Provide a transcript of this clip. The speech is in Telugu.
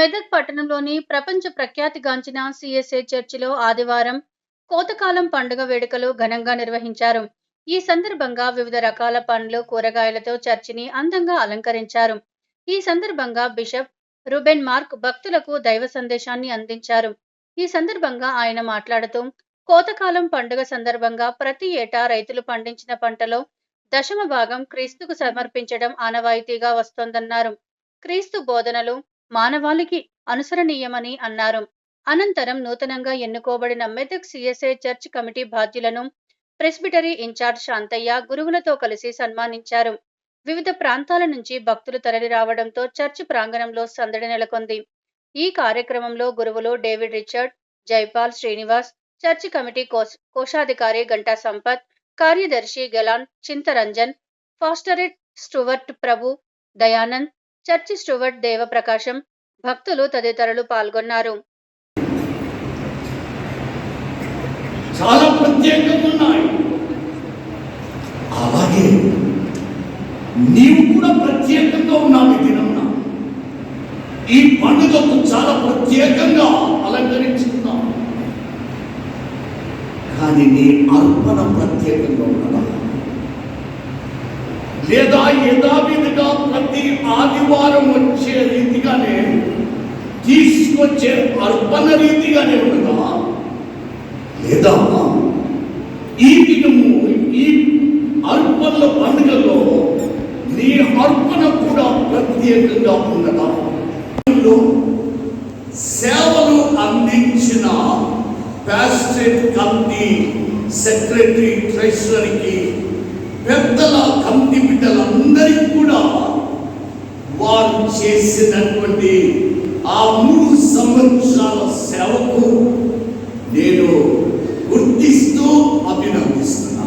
మెదక్ పట్టణంలోని ప్రపంచ ప్రఖ్యాతిగాంచిన సిఎస్ఏ చర్చిలో ఆదివారం కోతకాలం పండుగ వేడుకలు ఘనంగా నిర్వహించారు. ఈ సందర్భంగా వివిధ రకాల పండ్లు కూరగాయలతో చర్చిని అందంగా అలంకరించారు. ఈ సందర్భంగా బిషప్ రుబెన్ మార్క్ భక్తులకు దైవ సందేశాన్ని అందించారు. ఈ సందర్భంగా ఆయన మాట్లాడుతూ కోతకాలం పండుగ సందర్భంగా ప్రతి ఏటా రైతులు పండించిన పంటలో దశమ భాగం క్రీస్తుకు సమర్పించడం ఆనవాయితీగా వస్తోందన్నారు. క్రీస్తు బోధనలు మానవాళికి అనుసరణీయమని అన్నారు. అనంతరం నూతనంగా ఎన్నుకోబడిన మెదక్ సిఎస్ఏ చర్చ్ కమిటీ బాధ్యులను ప్రెస్బిటరీ ఇన్ఛార్జ్ శాంతయ్య గురువులతో కలిసి సన్మానించారు. వివిధ ప్రాంతాల నుంచి భక్తులు తరలి రావడంతో చర్చ్ ప్రాంగణంలో సందడి నెలకొంది. ఈ కార్యక్రమంలో గురువులు David Richard Jaipal Srinivas church committee కోశాధికారి గంటా సంపత్ కార్యదర్శి Gelan Chintaranjan pastorate Stuart Prabhu Dayanand church Stuart Devaprakasam భక్తులు తదితరులు పాల్గొన్నారు. చాలా ప్రత్యేకంగా ఉన్నాయి. అలాగే నీవు కూడా ప్రత్యేకంగా ఉన్నావు ఈ దినమున ఈ పండుగకు చాలా ప్రత్యేకంగా అలంకరించుకున్నావు. కానీ నీ అర్పణ ప్రత్యేకంగా ఉన్నదా లేదా యథావిధిగా ప్రతి ఆదివారం వచ్చే రీతిగానే తీసుకొచ్చే అర్పణ రీతిగానే ఉండదా లేదా ఈ దినము ఈ అర్పణల పండుగలో నీ అర్పణ కూడా ప్రత్యేకంగా ఉన్నదా సేవలు అందించిన ప్యాస్టేట్ కమిటీ సెక్రటరీ ట్రెషరీకి పెద్దల కంటి బిడ్డలందరికీ కూడా వారు చేసినటువంటి ఆ మూడు సంవత్సరాల సేవకు నేను గుర్తిస్తూ అభినందిస్తున్నాను.